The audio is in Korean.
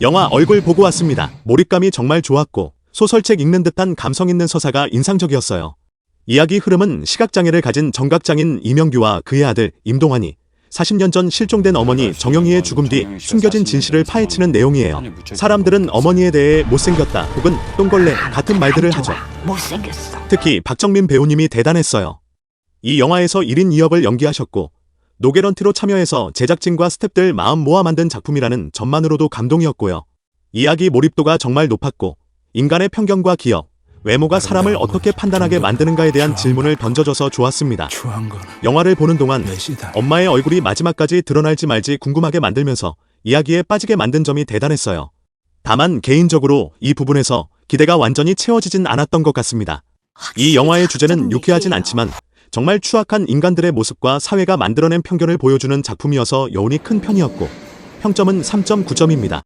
영화 얼굴 보고 왔습니다. 몰입감이 정말 좋았고 소설책 읽는 듯한 감성 있는 서사가 인상적이었어요. 이야기 흐름은 시각장애를 가진 정각장인 이명규와 그의 아들 임동환이 40년 전 실종된 어머니 정영희의 죽음 뒤 숨겨진 진실을 파헤치는 내용이에요. 사람들은 어머니에 대해 못생겼다 혹은 똥걸레 같은 말들을 하죠. 특히 박정민 배우님이 대단했어요. 이 영화에서 1인 2역을 연기하셨고 노게런티로 참여해서 제작진과 스탭들 마음 모아 만든 작품이라는 점만으로도 감동이었고요. 이야기 몰입도가 정말 높았고 인간의 편견과 기억, 외모가 사람을 어떻게 판단하게 만드는가에 대한 질문을 던져줘서 좋았습니다. 영화를 보는 동안. 엄마의 얼굴이 마지막까지 드러날지 말지 궁금하게 만들면서 이야기에 빠지게 만든 점이 대단했어요. 다만 개인적으로 이 부분에서 기대가 완전히 채워지진 않았던 것 같습니다. 이 영화의 주제는 유쾌하진 않지만 정말 추악한 인간들의 모습과 사회가 만들어낸 편견을 보여주는 작품이어서 여운이 큰 편이었고 평점은 3.9점입니다.